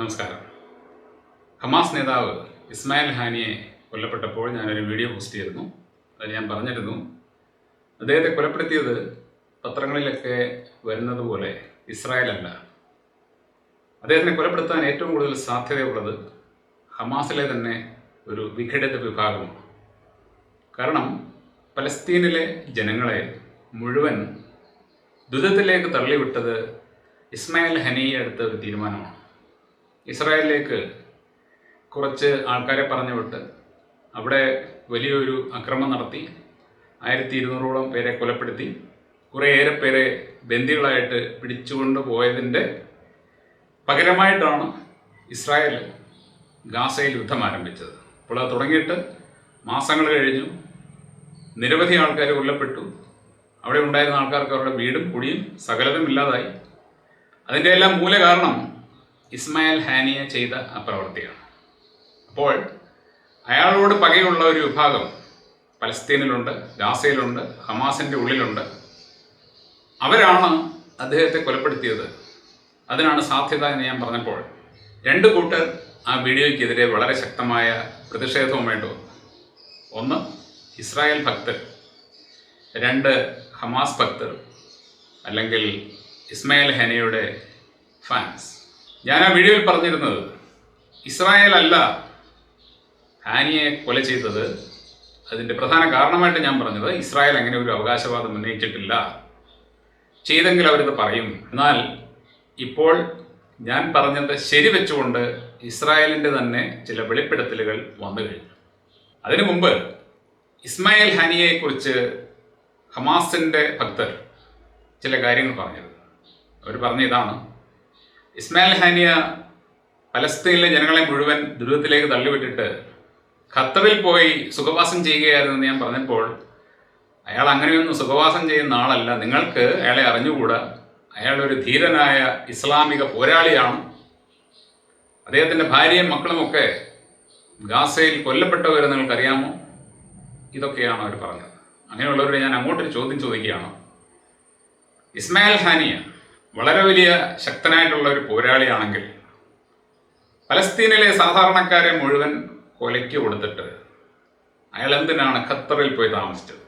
നമസ്കാരം. ഹമാസ് നേതാവ് ഇസ്മായിൽ ഹാനിയെ കൊല്ലപ്പെട്ടപ്പോൾ ഞാനൊരു വീഡിയോ പോസ്റ്റ് ചെയ്തിരുന്നു. അത് ഞാൻ പറഞ്ഞിരുന്നു അദ്ദേഹത്തെ കൊലപ്പെടുത്തിയത് പത്രങ്ങളിലൊക്കെ വരുന്നത് പോലെ ഇസ്രായേലല്ല. അദ്ദേഹത്തിനെ കൊലപ്പെടുത്താൻ ഏറ്റവും കൂടുതൽ സാധ്യതയുള്ളത് ഹമാസിലെ തന്നെ ഒരു വിഘടിത വിഭാഗമാണ്. കാരണം പലസ്തീനിലെ ജനങ്ങളെ മുഴുവൻ ദുരിതത്തിലേക്ക് തള്ളിവിട്ടത് ഇസ്മായിൽ ഹനിയെ എടുത്ത ഒരു തീരുമാനമാണ്. ഇസ്രായേലിലേക്ക് കുറച്ച് ആൾക്കാരെ പറഞ്ഞു വിട്ട് അവിടെ വലിയൊരു അക്രമം നടത്തി ആയിരത്തി ഇരുന്നൂറോളം പേരെ കൊലപ്പെടുത്തി കുറേയേറെ പേരെ ബന്ദികളായിട്ട് പിടിച്ചുകൊണ്ട് പോയതിന്റെ പകരമായിട്ടാണ് ഇസ്രായേൽ ഗാസയിൽ യുദ്ധം ആരംഭിച്ചത്. അപ്പോൾ അത് തുടങ്ങിയിട്ട് മാസങ്ങൾ കഴിഞ്ഞു. നിരവധി ആൾക്കാർ കൊല്ലപ്പെട്ടു. അവിടെ ഉണ്ടായിരുന്ന ആൾക്കാർക്ക് അവരുടെ വീടും കുടിയും സകലതും ഇല്ലാതായി. അതിന്റെ എല്ലാം മൂല കാരണം ഇസ്മായിൽ ഹാനിയ ചെയ്ത പ്രവൃത്തിയാണ്. അപ്പോൾ അയാളോട് പകയുള്ള ഒരു വിഭാഗം പലസ്തീനിലുണ്ട് ഗാസയിലുണ്ട് ഹമാസിന്റെ ഉള്ളിലുണ്ട്. അവരാണ് അദ്ദേഹത്തെ കൊലപ്പെടുത്തിയത്. അതിനാണ് സാധ്യത എന്ന് ഞാൻ പറഞ്ഞപ്പോൾ രണ്ട് കൂട്ടർ ആ വീഡിയോയ്ക്കെതിരെ വളരെ ശക്തമായ പ്രതിഷേധവുമായിട്ട് വന്നു ഒന്ന് ഇസ്രായേൽ ഭക്തർ. രണ്ട് ഹമാസ് ഭക്തർ. അല്ലെങ്കിൽ ഇസ്മായിൽ ഹനയുടെ ഫാൻസ്. ഞാൻ ആ വീഡിയോയിൽ പറഞ്ഞിരുന്നത്. ഇസ്രായേൽ അല്ല ഹാനിയെ കൊല ചെയ്തത്. അതിന്റെ പ്രധാന കാരണമായിട്ട് ഞാൻ പറഞ്ഞത് ഇസ്രായേൽ അങ്ങനെ ഒരു അവകാശവാദം ഉന്നയിച്ചിട്ടില്ല. ചെയ്തെങ്കിൽ അവരിത് പറയും. എന്നാൽ ഇപ്പോൾ ഞാൻ പറഞ്ഞത് ശരി വെച്ചുകൊണ്ട് ഇസ്രായേലിന്റെ തന്നെ ചില വെളിപ്പെടുത്തലുകൾ വന്നു കഴിഞ്ഞു. അതിനു മുമ്പ് ഇസ്മായിൽ ഹാനിയെക്കുറിച്ച് ഹമാസിന്റെ ഭക്തർ ചില കാര്യങ്ങൾ പറഞ്ഞത് അവർ പറഞ്ഞ ഇതാണ് ഇസ്മായിൽ ഹാനിയ പലസ്തീനിലെ ജനങ്ങളെ മുഴുവൻ ദുരിതത്തിലേക്ക് തള്ളിവിട്ടിട്ട് ഖത്തറിൽ പോയി സുഖവാസം ചെയ്യുകയായിരുന്നു ഞാൻ പറഞ്ഞപ്പോൾ അയാൾ അങ്ങനെയൊന്നും സുഖവാസം ചെയ്യുന്ന ആളല്ല. നിങ്ങൾക്ക് അയാളെ അറിഞ്ഞുകൂടാ. അയാൾ ഒരു ധീരനായ ഇസ്ലാമിക പോരാളിയാണ്. അദ്ദേഹത്തിന്റെ ഭാര്യയും മക്കളുമൊക്കെ ഗാസയിൽ കൊല്ലപ്പെട്ടവരെ നിങ്ങൾക്കറിയാമോ? ഇതൊക്കെയാണ് അവർ പറഞ്ഞത്. അങ്ങനെയുള്ളവരോട് ഞാൻ അങ്ങോട്ടൊരു ചോദ്യം ചോദിക്കുകയാണ്. ഇസ്മായിൽ ഹാനിയ വളരെ വലിയ ശക്തനായിട്ടുള്ള ഒരു പോരാളിയാണെങ്കിൽ പലസ്തീനിലെ സാധാരണക്കാരെ മുഴുവൻ കൊലയ്ക്ക് കൊടുത്തിട്ട് അയാൾ എന്തിനാണ് ഖത്തറിൽ പോയി താമസിച്ചത്?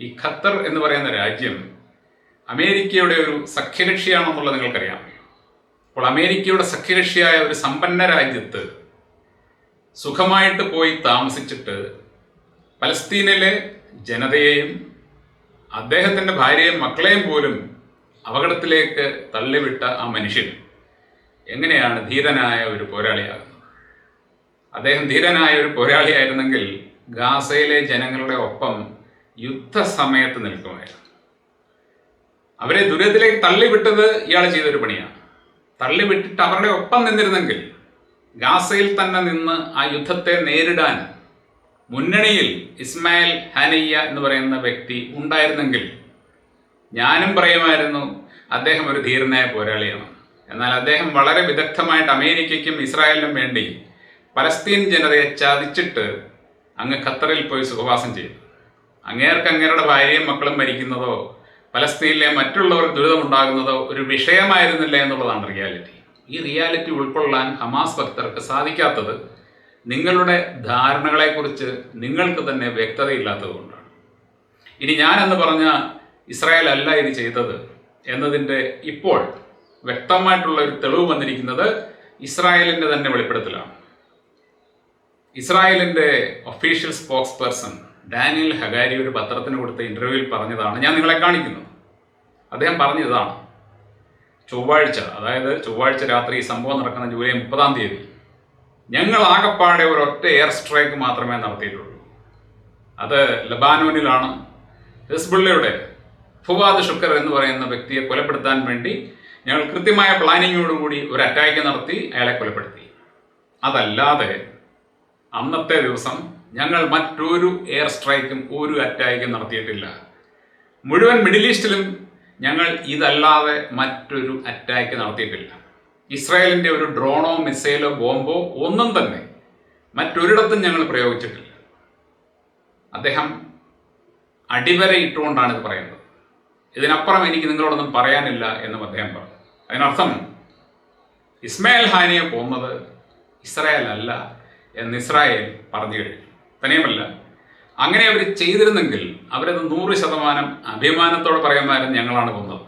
ഈ ഖത്തർ എന്ന് പറയുന്ന രാജ്യം അമേരിക്കയുടെ ഒരു സഖ്യകക്ഷിയാണെന്നുള്ളത് നിങ്ങൾക്കറിയാം. അപ്പോൾ അമേരിക്കയുടെ സഖ്യകക്ഷിയായ ഒരു സമ്പന്ന രാജ്യത്ത് സുഖമായിട്ട് പോയി താമസിച്ചിട്ട് പലസ്തീനിലെ ജനതയെയും അദ്ദേഹത്തിന്റെ ഭാര്യയും മക്കളെയും പോലും അപകടത്തിലേക്ക് തള്ളിവിട്ട ആ മനുഷ്യൻ എങ്ങനെയാണ് ധീരനായ ഒരു പോരാളിയാകുന്നത് അദ്ദേഹം ധീരനായ ഒരു പോരാളിയായിരുന്നെങ്കിൽ ഗാസയിലെ ജനങ്ങളുടെ ഒപ്പം യുദ്ധസമയത്ത് നിൽക്കുമായിരുന്നു. അവരെ ദുരിതത്തിലേക്ക് തള്ളിവിട്ടത് ഇയാൾ ചെയ്തൊരു പണിയാണ്. തള്ളിവിട്ടിട്ട് അവരുടെ ഒപ്പം നിന്നിരുന്നെങ്കിൽ ഗാസയിൽ തന്നെ നിന്ന് ആ യുദ്ധത്തെ നേരിടാൻ മുന്നണിയിൽ ഇസ്മായിൽ ഹാനയ്യ എന്ന് പറയുന്ന വ്യക്തി ഉണ്ടായിരുന്നെങ്കിൽ ഞാനും പറയുമായിരുന്നു അദ്ദേഹം ഒരു ധീരനായ പോരാളിയാണ്. എന്നാൽ അദ്ദേഹം വളരെ വിദഗ്ധമായിട്ട് അമേരിക്കയ്ക്കും ഇസ്രായേലിനും വേണ്ടി പലസ്തീൻ ജനതയെ ചതിച്ചിട്ട് അങ്ങ് ഖത്തറിൽ പോയി സുഖവാസം ചെയ്തു. അങ്ങേർക്ക് അങ്ങേരുടെ ഭാര്യയും മക്കളും മരിക്കുന്നതോ പലസ്തീനിലെ മറ്റുള്ളവർക്ക് ദുരിതമുണ്ടാകുന്നതോ ഒരു വിഷയമായിരുന്നില്ല എന്നുള്ളതാണ് റിയാലിറ്റി. ഈ റിയാലിറ്റി ഉൾക്കൊള്ളാൻ ഹമാസ് ഭക്തർക്ക് സാധിക്കാത്തത് നിങ്ങളുടെ ധാരണകളെക്കുറിച്ച് നിങ്ങൾക്ക് തന്നെ വ്യക്തതയില്ലാത്തതുകൊണ്ടാണ്. ഇനി ഞാനെന്ന് പറഞ്ഞ ഇസ്രായേൽ അല്ല ഇത് ചെയ്തത് എന്നതിന്റെ ഇപ്പോൾ വ്യക്തമായിട്ടുള്ള ഒരു തെളിവ് വന്നിരിക്കുന്നത് ഇസ്രായേലിന്റെ തന്നെ വെളിപ്പെടുത്തലാണ്. ഇസ്രായേലിന്റെ official spokesperson Daniel Hagari ഒരു പത്രത്തിന് കൊടുത്ത ഇന്റർവ്യൂവിൽ പറഞ്ഞതാണ് ഞാൻ നിങ്ങളെ കാണിക്കുന്നത് അദ്ദേഹം പറഞ്ഞതാണ് ചൊവ്വാഴ്ച അതായത് ചൊവ്വാഴ്ച രാത്രി ഈ സംഭവം നടക്കുന്ന ജൂലൈ മുപ്പതാം തീയതി ഞങ്ങൾ ആകപ്പാടെ ഒറ്റ എയർ സ്ട്രൈക്ക് മാത്രമേ നടത്തിയിട്ടുള്ളൂ. അത് ലബാനോനിലാണ് ഹിസ്ബുള്ളയുടെ ഫുവാദ് ഷുക്കർ എന്ന് പറയുന്ന വ്യക്തിയെ കൊലപ്പെടുത്താൻ വേണ്ടി ഞങ്ങൾ കൃത്യമായ പ്ലാനിങ്ങോടുകൂടി ഒരു അറ്റാക്ക് നടത്തി അയാളെ കൊലപ്പെടുത്തി. അതല്ലാതെ അന്നത്തെ ദിവസം ഞങ്ങൾ മറ്റൊരു എയർ സ്ട്രൈക്കും ഒരു അറ്റാക്കും നടത്തിയിട്ടില്ല. മുഴുവൻ മിഡിൽ ഈസ്റ്റിലും ഞങ്ങൾ ഇതല്ലാതെ മറ്റൊരു അറ്റാക്ക് നടത്തിയിട്ടില്ല. ഇസ്രായേലിന്റെ ഒരു ഡ്രോണോ മിസൈലോ ബോംബോ ഒന്നും തന്നെ മറ്റൊരിടത്തും ഞങ്ങൾ പ്രയോഗിച്ചിട്ടില്ല. അദ്ദേഹം അടിവരയിട്ടുകൊണ്ടാണ് ഇത് പറയുന്നത്. ഇതിനപ്പുറം എനിക്ക് നിങ്ങളോടൊന്നും പറയാനില്ല എന്നും അദ്ദേഹം പറഞ്ഞു. അതിനർത്ഥം ഇസ്മായിൽ ഹാനിയെ പോകുന്നത് ഇസ്രായേൽ അല്ല എന്ന് ഇസ്രായേൽ പറഞ്ഞു കഴിഞ്ഞു തന്നെയുമല്ല അങ്ങനെ അവർ ചെയ്തിരുന്നെങ്കിൽ അവരത് നൂറ് ശതമാനം അഭിമാനത്തോടെ പറയുന്നതായിരുന്നു ഞങ്ങളാണ് കൊന്നത്.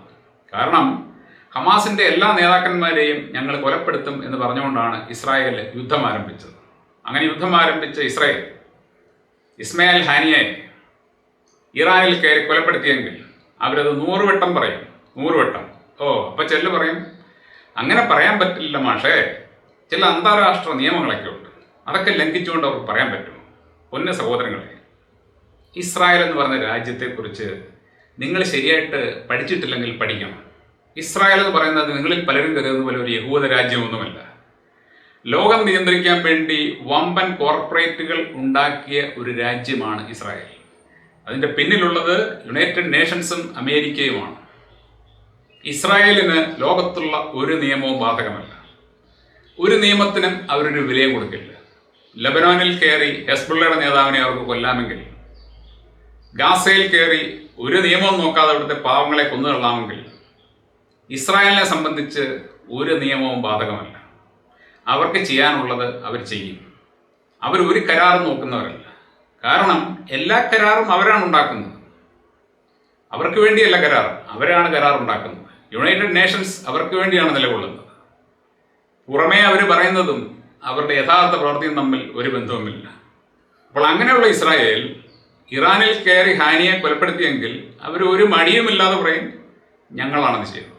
കാരണം ഹമാസിന്റെ എല്ലാ നേതാക്കന്മാരെയും ഞങ്ങൾ കൊലപ്പെടുത്തും എന്ന് പറഞ്ഞുകൊണ്ടാണ് ഇസ്രായേൽ യുദ്ധം ആരംഭിച്ചത്. അങ്ങനെ യുദ്ധം ആരംഭിച്ച ഇസ്രായേൽ ഇസ്മായിൽ ഹാനിയെ ഇറാനിൽ കയറി കൊലപ്പെടുത്തിയെങ്കിൽ അവരത് നൂറ് വട്ടം പറയും. നൂറ് വട്ടം ഓ അപ്പൊ ചെല്ലു പറയും. അങ്ങനെ പറയാൻ പറ്റില്ല മാഷേ. ചില അന്താരാഷ്ട്ര നിയമങ്ങളൊക്കെ ഉണ്ട്. അതൊക്കെ ലംഘിച്ചുകൊണ്ട് അവർക്ക് പറയാൻ പറ്റുമോ? പൊന്ന സഹോദരങ്ങളെ ഇസ്രായേൽ എന്ന് പറഞ്ഞ രാജ്യത്തെക്കുറിച്ച് നിങ്ങൾ ശരിയായിട്ട് പഠിച്ചിട്ടില്ലെങ്കിൽ പഠിക്കണം. ഇസ്രായേൽ എന്ന് പറയുന്നത് നിങ്ങളിൽ പലരും കരുതുന്ന പോലെ ഒരു യഹൂദ രാജ്യമൊന്നുമല്ല. ലോകം നിയന്ത്രിക്കാൻ വേണ്ടി വമ്പൻ കോർപ്പറേറ്റുകൾ ഉണ്ടാക്കിയ ഒരു രാജ്യമാണ് ഇസ്രായേൽ. അതിന്റെ പിന്നിലുള്ളത് യുണൈറ്റഡ് നേഷൻസും അമേരിക്കയുമാണ്. ഇസ്രായേലിന് ലോകത്തുള്ള ഒരു നിയമവും ബാധകമല്ല. ഒരു നിയമത്തിനും അവരൊരു വിലയും കൊടുക്കില്ല. ലബനോനിൽ കയറി ഹെസ്ബുള്ളയുടെ നേതാവിനെ അവർക്ക് കൊല്ലാമെങ്കിൽ ഗാസയിൽ കയറി ഒരു നിയമവും നോക്കാതെ അവിടുത്തെ പാവങ്ങളെ കൊന്നു തള്ളാമെങ്കിൽ ഇസ്രായേലിനെ സംബന്ധിച്ച് ഒരു നിയമവും ബാധകമല്ല. അവർക്ക് ചെയ്യാനുള്ളത് അവർ ചെയ്യും. അവർ ഒരു കരാറും നോക്കുന്നവരല്ല. കാരണം എല്ലാ കരാറും അവരാണ് ഉണ്ടാക്കുന്നത്. അവർക്ക് വേണ്ടിയല്ല കരാർ. അവരാണ് കരാർ ഉണ്ടാക്കുന്നത്. യുണൈറ്റഡ് നേഷൻസ് അവർക്ക് വേണ്ടിയാണ് നിലകൊള്ളുന്നത്. പുറമേ അവർ പറയുന്നതും അവരുടെ യഥാർത്ഥ പ്രവൃത്തിയും തമ്മിൽ ഒരു ബന്ധവുമില്ല. അപ്പോൾ അങ്ങനെയുള്ള ഇസ്രായേൽ ഇറാനിൽ കയറി ഹാനിയെ കൊലപ്പെടുത്തിയെങ്കിൽ അവർ ഒരു മടിയുമില്ലാതെ പറയും ഞങ്ങളാണത് ചെയ്തത്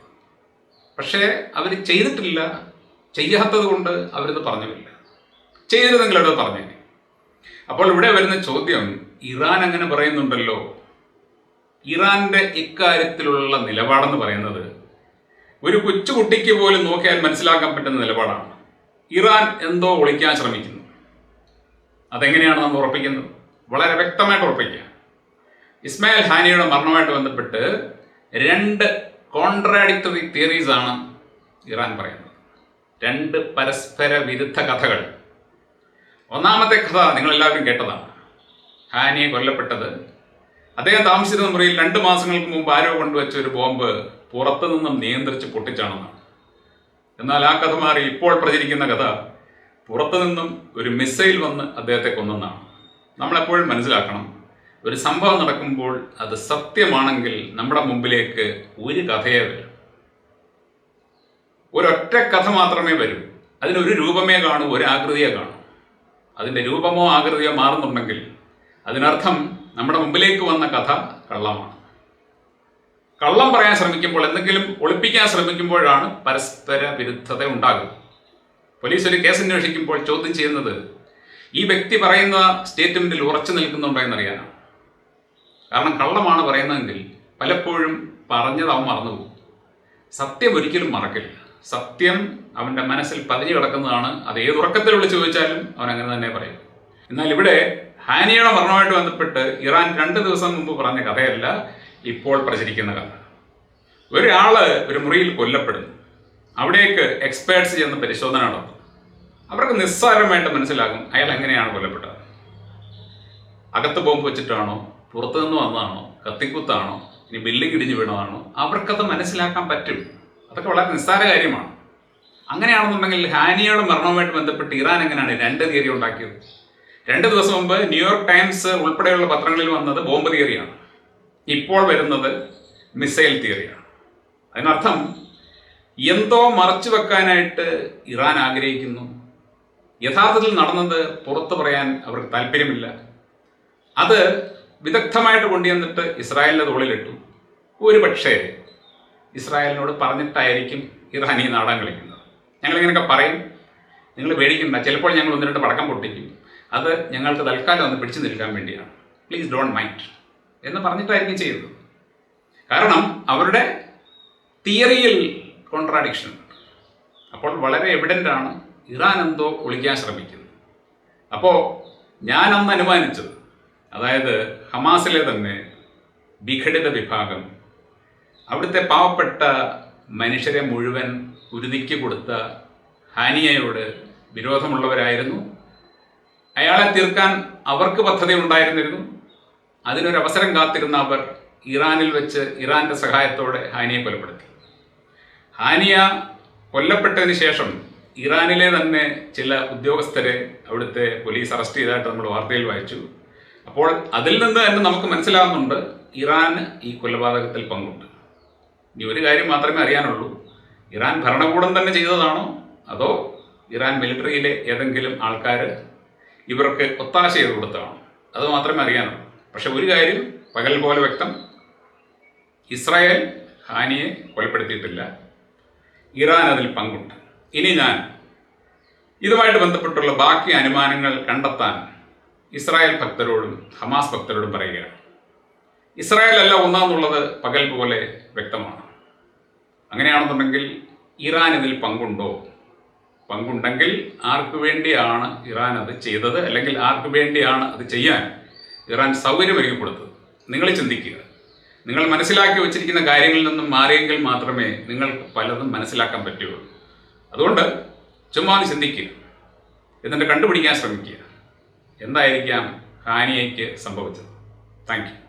പക്ഷേ അവർ ചെയ്തിട്ടില്ല. ചെയ്യാത്തത് കൊണ്ട് അവരിത് പറഞ്ഞില്ല ചെയ്തിരുന്നെങ്കിൽ അവരത് പറഞ്ഞേനെ. അപ്പോൾ ഇവിടെ വരുന്ന ചോദ്യം ഇറാൻ അങ്ങനെ പറയുന്നുണ്ടല്ലോ. ഇറാന്റെ ഇക്കാര്യത്തിലുള്ള നിലപാടെന്ന് പറയുന്നത് ഒരു കൊച്ചുകുട്ടിക്ക് പോലും നോക്കിയാൽ മനസ്സിലാക്കാൻ പറ്റുന്ന നിലപാടാണ്. ഇറാൻ എന്തോ ഒളിക്കാൻ ശ്രമിക്കുന്നു. അതെങ്ങനെയാണ് നമ്മൾ ഉറപ്പിക്കുന്നത്? വളരെ വ്യക്തമായിട്ട് ഉറപ്പിക്കുക. ഇസ്മായിൽ ഹാനിയുടെ മരണവുമായിട്ട് ബന്ധപ്പെട്ട് രണ്ട് കോൺട്രാഡിക്ടറി തിയറീസാണ് ഇറാൻ പറയുന്നത്. രണ്ട് പരസ്പര വിരുദ്ധ കഥകൾ. ഒന്നാമത്തെ കഥ നിങ്ങളെല്ലാവരും കേട്ടതാണ്. ഹാനിയെ കൊല്ലപ്പെട്ടത്. അദ്ദേഹം താമസിച്ചിരുന്ന മുറിയിൽ രണ്ട് മാസങ്ങൾക്ക് മുമ്പ് ആരോ കൊണ്ടുവച്ച ഒരു ബോംബ് പുറത്തു നിന്നും നിയന്ത്രിച്ച് പൊട്ടിച്ചാണെന്നാണ്. എന്നാൽ ആ കഥ മാറി ഇപ്പോൾ പ്രചരിക്കുന്ന കഥ പുറത്തു നിന്നും ഒരു മിസൈൽ വന്ന് അദ്ദേഹത്തെ കൊന്നെന്നാണ്. നമ്മളെപ്പോഴും മനസ്സിലാക്കണം ഒരു സംഭവം നടക്കുമ്പോൾ അത് സത്യമാണെങ്കിൽ നമ്മുടെ മുമ്പിലേക്ക് ഒരു കഥയെ വരും. ഒരൊറ്റ കഥ മാത്രമേ വരൂ. അതിനൊരു രൂപമേ കാണൂ ഒരു ആകൃതിയെ കാണൂ. അതിന്റെ രൂപമോ ആകൃതിയോ മാറുന്നുണ്ടെങ്കിൽ അതിനർത്ഥം നമ്മുടെ മുമ്പിലേക്ക് വന്ന കഥ കള്ളമാണ്. കള്ളം പറയാൻ ശ്രമിക്കുമ്പോൾ എന്തെങ്കിലും ഒളിപ്പിക്കാൻ ശ്രമിക്കുമ്പോഴാണ് പരസ്പര വിരുദ്ധത ഉണ്ടാകുക പോലീസ് ഒരു കേസ് അന്വേഷിക്കുമ്പോൾ ചോദ്യം ചെയ്യുന്നത് ഈ വ്യക്തി പറയുന്ന സ്റ്റേറ്റ്മെന്റിൽ ഉറച്ചു നിൽക്കുന്നുണ്ടോ എന്നറിയാനാണ്. കാരണം കള്ളമാണ് പറയുന്നതെങ്കിൽ പലപ്പോഴും പറഞ്ഞത് അവൻ മറന്നുപോകും. സത്യം ഒരിക്കലും മറക്കില്ല. സത്യം അവന്റെ മനസ്സിൽ പതിഞ്ഞു കിടക്കുന്നതാണ്. അത് ഏത് ഉറക്കത്തിൽ വിളിച്ച് ചോദിച്ചാലും അവൻ അങ്ങനെ തന്നെ പറയും. എന്നാൽ ഇവിടെ ഹാനിയുടെ മരണവുമായിട്ട് ബന്ധപ്പെട്ട് ഇറാൻ രണ്ട് ദിവസം മുമ്പ് പറഞ്ഞ കഥയല്ല ഇപ്പോൾ പ്രചരിക്കുന്ന കഥ. ഒരാൾ ഒരു മുറിയിൽ കൊല്ലപ്പെടുന്നു. അവിടേക്ക് എക്സ്പേർട്സ് ചെയ്യുന്ന പരിശോധന നടത്തും. അവർക്ക് നിസ്സാരമായിട്ട് മനസ്സിലാകും അയാൾ എങ്ങനെയാണ് കൊല്ലപ്പെട്ടത്. അകത്ത് ബോംബ് വെച്ചിട്ടാണോ പുറത്തുനിന്ന് വന്നതാണോ കത്തിക്കുത്താണോ ഇനി ബില്ലിംഗ് ഇടിഞ്ഞു വീണതാണോ അവർക്കത് മനസ്സിലാക്കാൻ പറ്റും. അതൊക്കെ വളരെ നിസ്സാര കാര്യമാണ്. അങ്ങനെയാണെന്നുണ്ടെങ്കിൽ ഹാനിയുടെ മരണവുമായിട്ട് ബന്ധപ്പെട്ട് ഇറാൻ എങ്ങനെയാണ് രണ്ട് തിയറി ഉണ്ടാക്കിയത്? രണ്ട് ദിവസം മുമ്പ് ന്യൂയോർക്ക് ടൈംസ് ഉൾപ്പെടെയുള്ള പത്രങ്ങളിൽ വന്നത് ബോംബ് തിയറിയാണ്. ഇപ്പോൾ വരുന്നത് മിസൈൽ തിയറിയാണ്. അതിനർത്ഥം എന്തോ മറച്ചു വെക്കാനായിട്ട് ഇറാൻ ആഗ്രഹിക്കുന്നു. യഥാർത്ഥത്തിൽ നടന്നത് പുറത്തു പറയാൻ അവർക്ക് താല്പര്യമില്ല. അത് വിദഗ്ധമായിട്ട് കൊണ്ടുവന്നിട്ട് ഇസ്രായേലിന്റെ തോളിലിട്ടു. ഒരു പക്ഷേ ഇസ്രായേലിനോട് പറഞ്ഞിട്ടായിരിക്കും ഇറാൻ ഈ നാടാൻ കളിക്കുന്നത്. ഞങ്ങളിങ്ങനെയൊക്കെ പറയും. നിങ്ങൾ പേടിക്കണ്ട. ചിലപ്പോൾ ഞങ്ങൾ ഒന്ന് രണ്ട് പടക്കം പൊട്ടിക്കും. അത് ഞങ്ങൾക്ക് തൽക്കാലം ഒന്ന് പിടിച്ചു നിൽക്കാൻ വേണ്ടിയാണ്. പ്ലീസ് ഡോണ്ട് മൈൻഡ് എന്ന് പറഞ്ഞിട്ടായിരിക്കും ചെയ്തത് കാരണം അവരുടെ തിയറിയിൽ കോൺട്രാഡിക്ഷൻ അപ്പോൾ വളരെ എവിഡന്റ് ആണ് ഇറാൻ എന്തോ ഒളിക്കാൻ ശ്രമിക്കുന്നത്. അപ്പോൾ ഞാൻ അന്ന് അനുമാനിച്ചത് അതായത് ഹമാസിലെ തന്നെ വിഘടിത വിഭാഗം അവിടുത്തെ പാവപ്പെട്ട മനുഷ്യരെ മുഴുവൻ ഉരുതിക്ക് കൊടുത്ത ഹാനിയയോട് വിരോധമുള്ളവരായിരുന്നു. അയാളെ തീർക്കാൻ അവർക്ക് പദ്ധതി ഉണ്ടായിരുന്നിരുന്നു അതിനൊരു അവസരം കാത്തിരുന്ന അവർ ഇറാനിൽ വെച്ച് ഇറാന്റെ സഹായത്തോടെ ഹാനിയെ കൊലപ്പെടുത്തി. ഹാനിയ കൊല്ലപ്പെട്ടതിന് ശേഷം ഇറാനിലെ തന്നെ ചില ഉദ്യോഗസ്ഥരെ അവിടുത്തെ പോലീസ് അറസ്റ്റ് ചെയ്തതായിട്ട് നമ്മൾ വാർത്തയിൽ വായിച്ചു. അപ്പോൾ അതിൽ നിന്ന് തന്നെ നമുക്ക് മനസ്സിലാകുന്നുണ്ട് ഇറാന് ഈ കൊലപാതകത്തിൽ പങ്കുണ്ട്. ഇനി ഒരു കാര്യം മാത്രമേ അറിയാനുള്ളൂ. ഇറാൻ ഭരണകൂടം തന്നെ ചെയ്തതാണോ? അതോ ഇറാൻ മിലിറ്ററിയിലെ ഏതെങ്കിലും ആൾക്കാർ ഇവർക്ക് ഒത്താശ ചെയ്ത് കൊടുത്തതാണോ? അത് മാത്രമേ അറിയാനുള്ളൂ. പക്ഷെ ഒരു കാര്യം പകൽ പോലെ വ്യക്തം. ഇസ്രായേൽ ഹാനിയെ കൊലപ്പെടുത്തിയിട്ടില്ല. ഇറാൻ അതിൽ പങ്കുണ്ട്. ഇനി ഞാൻ ഇതുമായിട്ട് ബന്ധപ്പെട്ടുള്ള ബാക്കി അനുമാനങ്ങൾ കണ്ടെത്താൻ ഇസ്രായേൽ ഭക്തരോടും ഹമാസ് ഭക്തരോടും പറയുകയാണ്. ഇസ്രായേൽ അല്ല ഒന്നാന്നുള്ളത് പകൽ പോലെ വ്യക്തമാണ്. അങ്ങനെയാണെന്നുണ്ടെങ്കിൽ ഇറാൻ ഇതിൽ പങ്കുണ്ടോ? പങ്കുണ്ടെങ്കിൽ ആർക്ക് വേണ്ടിയാണ് ഇറാൻ അത് ചെയ്തത്? അല്ലെങ്കിൽ ആർക്ക് വേണ്ടിയാണ് അത് ചെയ്യാൻ ഇറാൻ സൗകര്യമൊരുക്കപ്പെടുത്തത് നിങ്ങൾ ചിന്തിക്കുക. നിങ്ങൾ മനസ്സിലാക്കി വെച്ചിരിക്കുന്ന കാര്യങ്ങളിൽ നിന്നും മാറിയെങ്കിൽ മാത്രമേ നിങ്ങൾക്ക് പലതും മനസ്സിലാക്കാൻ പറ്റുകയുള്ളൂ. അതുകൊണ്ട് ചുമ്മാ ചിന്തിക്കുക. എന്നിട്ട് കണ്ടുപിടിക്കാൻ ശ്രമിക്കുക. എന്തായിരിക്കാം ഹാനിയയ്ക്ക് സംഭവിച്ചത്? താങ്ക്